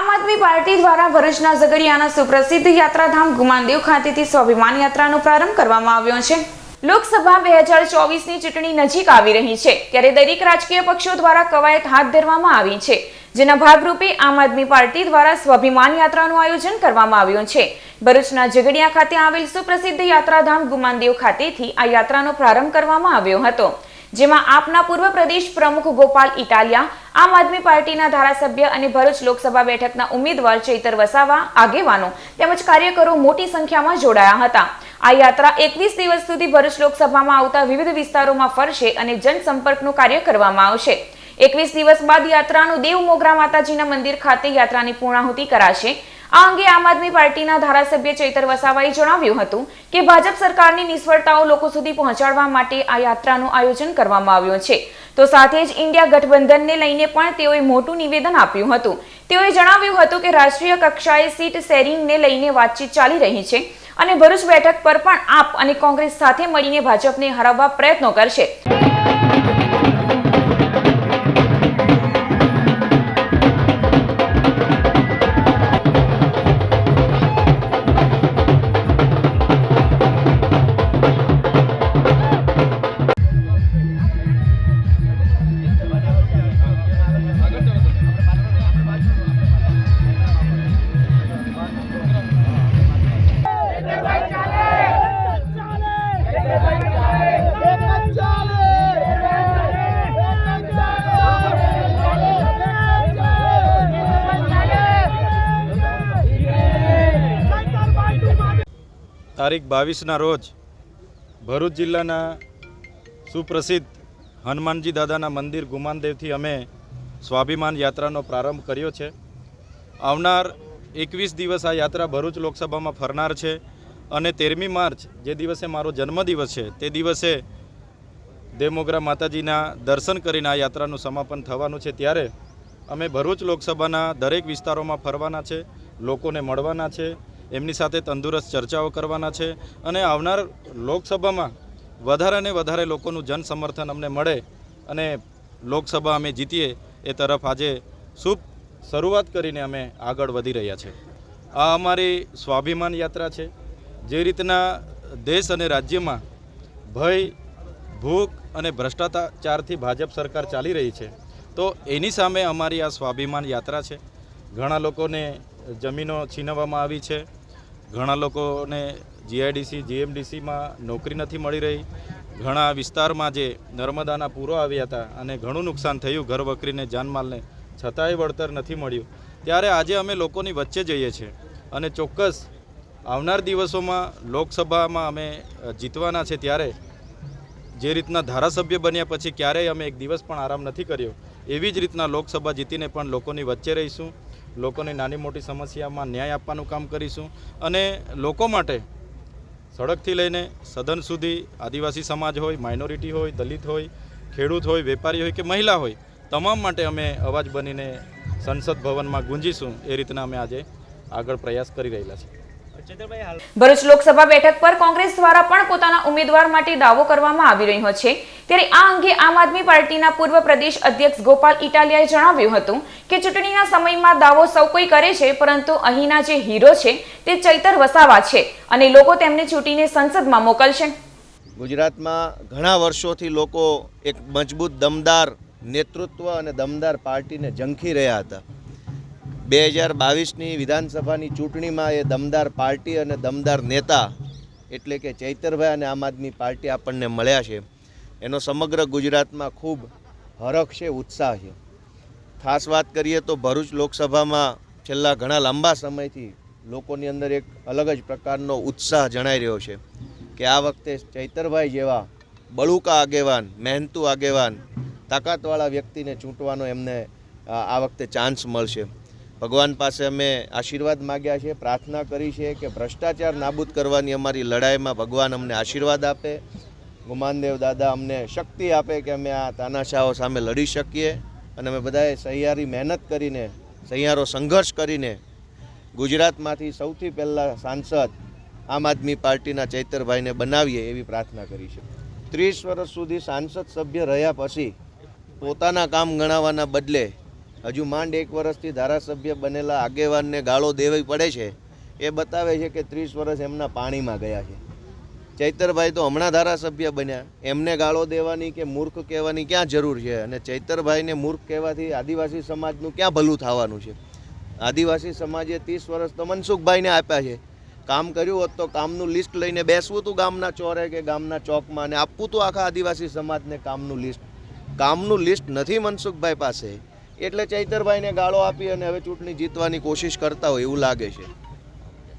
આમ આદમી પાર્ટી દ્વારા ભરૂચના ઝઘડિયાના સુપ્રસિદ્ધ યાત્રાધામ ગુમાનદેવ ખાતેથી સ્વાભિમાન યાત્રાનો પ્રારંભ કરવામાં આવ્યો છે. લોકસભા બે હજાર ચોવીસની ચૂંટણી નજીક આવી રહી છે, ત્યારે દરેક રાજકીય પક્ષો દ્વારા કવાયત હાથ ધરવામાં આવી છે. જેના ભાગરૂપે આમ આદમી પાર્ટી દ્વારા સ્વાભિમાન યાત્રાનું આયોજન કરવામાં આવ્યું છે. ભરૂચના ઝઘડિયા ખાતે આવેલ સુપ્રસિદ્ધ યાત્રાધામ ગુમાનદેવ ખાતેથી આ યાત્રાનો પ્રારંભ કરવામાં આવ્યો હતો. જેમાં આપના પૂર્વ પ્રદેશ પ્રમુખ ગોપાલ ઇટાલિયા, આમ આદમી પાર્ટીના ધારાસભ્ય અને ભરૂચ લોકસભા બેઠકના ઉમેદવાર ચૈતર વસાવા, આગેવાનો તેમજ કાર્યકરો મોટી સંખ્યામાં જોડાયા હતા. આ યાત્રા એકવીસ દિવસ સુધી ભરૂચ લોકસભામાં આવતા વિવિધ વિસ્તારોમાં ફરશે અને જનસંપર્કનું કાર્ય કરવામાં આવશે. એકવીસ દિવસ બાદ યાત્રાનું દેવ મોગરા માતાજીના મંદિર ખાતે યાત્રાની પૂર્ણાહુતિ કરાશે. આ અંગે આમ આદમી પાર્ટીના ધારાસભ્ય ચૈતર વસાવાએ જણાવ્યું હતું કે ભાજપ સરકારની નિષ્ફળતાઓ લોકો સુધી પહોંચાડવા માટે આ યાત્રાનું આયોજન કરવામાં આવ્યું છે. તો સાથે જ ઇન્ડિયા ગઠબંધનને લઈને પણ તેઓએ મોટું નિવેદન આપ્યું હતું. તેઓએ જણાવ્યું હતું કે રાષ્ટ્રીય કક્ષાએ સીટ શેરિંગને લઈને વાતચીત ચાલી રહી છે અને ભરૂચ બેઠક પર પણ આપ અને કોંગ્રેસ સાથે મળીને ભાજપને હરાવવા પ્રયત્નો કરશે. તારીખ બાવીસના રોજ ભરૂચ જિલ્લાના સુપ્રસિદ્ધ હનુમાનજી દાદાના મંદિર ગુમાનદેવથી અમે સ્વાભિમાન યાત્રાનો પ્રારંભ કર્યો છે. આવનાર એકવીસ દિવસ આ યાત્રા ભરૂચ લોકસભામાં ફરનાર છે અને તેરમી માર્ચ જે દિવસે મારો જન્મદિવસ છે તે દિવસે દેમોગરા માતાજીના દર્શન કરીને આ યાત્રાનું સમાપન થવાનું છે. ત્યારે અમે ભરૂચ લોકસભાના દરેક વિસ્તારોમાં ફરવાના છે, લોકોને મળવાના છે. એમની સાથે તંદુરસ્ત ચર્ચાઓ કરવાના છે અને આવનાર લોકસભામાં વધારે ને વધારે લોકોનું જન સમર્થન અમને મળે અને લોકસભા અમે જીતીએ એ તરફ આજે શુભ શરૂઆત કરીને અમે આગળ વધી રહ્યા છે. આ અમારી સ્વાભિમાન યાત્રા છે. જે રીતના દેશ અને રાજ્યમાં ભય, ભૂખ અને ભ્રષ્ટાચારથી ભાજપ સરકાર ચાલી રહી છે, તો એની સામે અમારી આ સ્વાભિમાન યાત્રા છે. ઘણા લોકોને જમીનો છીનવવામાં આવી છે. ઘણા લોકોને જીઆઈડીસી, જીએમડીસીમાં નોકરી નથી મળી રહી. ઘણા વિસ્તારમાં જે નર્મદાના પૂરો આવ્યા હતા અને ઘણું નુકસાન થયું ઘર વકરીને જાનમાલને. છતાંય વળતર નથી મળ્યું. ત્યારે આજે અમે લોકોની વચ્ચે જઈએ છીએ અને ચોક્કસ આવનાર દિવસોમાં લોકસભામાં અમે જીતવાના છે ત્યારે જે રીતના ધારાસભ્ય બન્યા પછી ક્યારેય અમે એક દિવસ પણ આરામ નથી કર્યો. એવી જ રીતના લોકસભા જીતીને પણ લોકોની વચ્ચે રહીશું. લોકોની નાની મોટી સમસ્યામાં ન્યાય આપવાનું કામ કરીશું અને લોકો માટે સડકથી લઈને સદન સુધી આદિવાસી સમાજ હોય, માઇનોરિટી હોય, દલિત હોય, ખેડૂત હોય, વેપારી હોય કે મહિલા હોય, તમામ માટે અમે અવાજ બનીને સંસદ ભવનમાં ગુંજીશું એ રીતના અમે આજે આગળ પ્રયાસ કરી રહેલા છીએ. ભરૂચ લોકસભા બેઠક પર કોંગ્રેસ દ્વારા પણ પોતાના ઉમેદવાર માટે દાવો કરવામાં આવી રહ્યો છે. ત્યારે આ અંગે આમ આદમી પાર્ટીના પૂર્વ પ્રદેશ અધ્યક્ષ ગોપાલ ઇટાલિયાએ જણાવ્યું હતું કે ચૂંટણીના સમયમાં દાવો સૌ કોઈ કરે છે પરંતુ અહીંના જે હીરો છે તે ચૈતર વસાવા છે અને લોકો તેમને ચૂંટીને સંસદમાં મોકલશે. ગુજરાતમાં ઘણા વર્ષોથી લોકો એક મજબૂત દમદાર નેતૃત્વ અને દમદાર પાર્ટીને ઝંખી રહ્યા હતા. બે હજાર બાવીસની વિધાનસભાની ચૂંટણીમાં એ દમદાર પાર્ટી અને દમદાર નેતા એટલે કે ચૈતરભાઈ અને આમ આદમી પાર્ટી આપણને મળ્યા છે. એનો સમગ્ર ગુજરાતમાં ખૂબ હરખ છે, ઉત્સાહ છે. ખાસ વાત કરીએ તો ભરૂચ લોકસભામાં છેલ્લા ઘણા લાંબા સમયથી લોકોની અંદર એક અલગ જ પ્રકારનો ઉત્સાહ જણાઈ રહ્યો છે કે આ વખતે ચૈતરભાઈ જેવા બળુકા આગેવાન, મહેનતુ આગેવાન, તાકાતવાળા વ્યક્તિને ચૂંટવાનો એમને આ વખતે ચાન્સ મળશે. ભગવાન પાસે અમે આશીર્વાદ માગ્યા છે, પ્રાર્થના કરી છે કે ભ્રષ્ટાચાર નાબૂદ કરવાની અમારી લડાઈમાં ભગવાન અમને આશીર્વાદ આપે. ગુમાનદેવ દાદા અમને શક્તિ આપે કે અમે આ તાનાશાહો સામે લડી શકીએ. અને અમે બધાએ સહિયારી મહેનત કરીને, સહિયારો સંઘર્ષ કરીને ગુજરાતમાંથી સૌથી પહેલાં સાંસદ આમ આદમી પાર્ટીના ચૈતરભાઈને બનાવીએ એવી પ્રાર્થના કરી છે. ત્રીસ વર્ષ સુધી સાંસદ સભ્ય રહ્યા પછી પોતાના કામ ગણાવવાના બદલે હજુ માંડ એક વર્ષથી ધારાસભ્ય બનેલા આગેવાનને ગાળો દેવી પડે છે. એ બતાવે છે કે ત્રીસ વર્ષ એમના પાણીમાં ગયા છે. ચૈતરભાઈ તો હમણાં ધારાસભ્ય બન્યા. એમને ગાળો દેવાની કે મૂર્ખ કહેવાની ક્યાં જરૂર છે? અને ચૈતરભાઈને મૂર્ખ કહેવાથી આદિવાસી સમાજનું ક્યાં ભલું થવાનું છે? આદિવાસી સમાજે ત્રીસ વર્ષ તો મનસુખભાઈને આપ્યા છે. કામ કર્યું હોત તો કામનું લિસ્ટ લઈને બેસવું હતું ગામના ચોરે કે ગામના ચોકમાં અને આપવું હતું આખા આદિવાસી સમાજને કામનું લિસ્ટ. કામનું લિસ્ટ નથી મનસુખભાઈ પાસે. એટલે ચૈતરભાઈને ગાળો આપી અને હવે ચૂંટણી જીતવાની કોશિશ કરતા હોય એવું લાગે છે.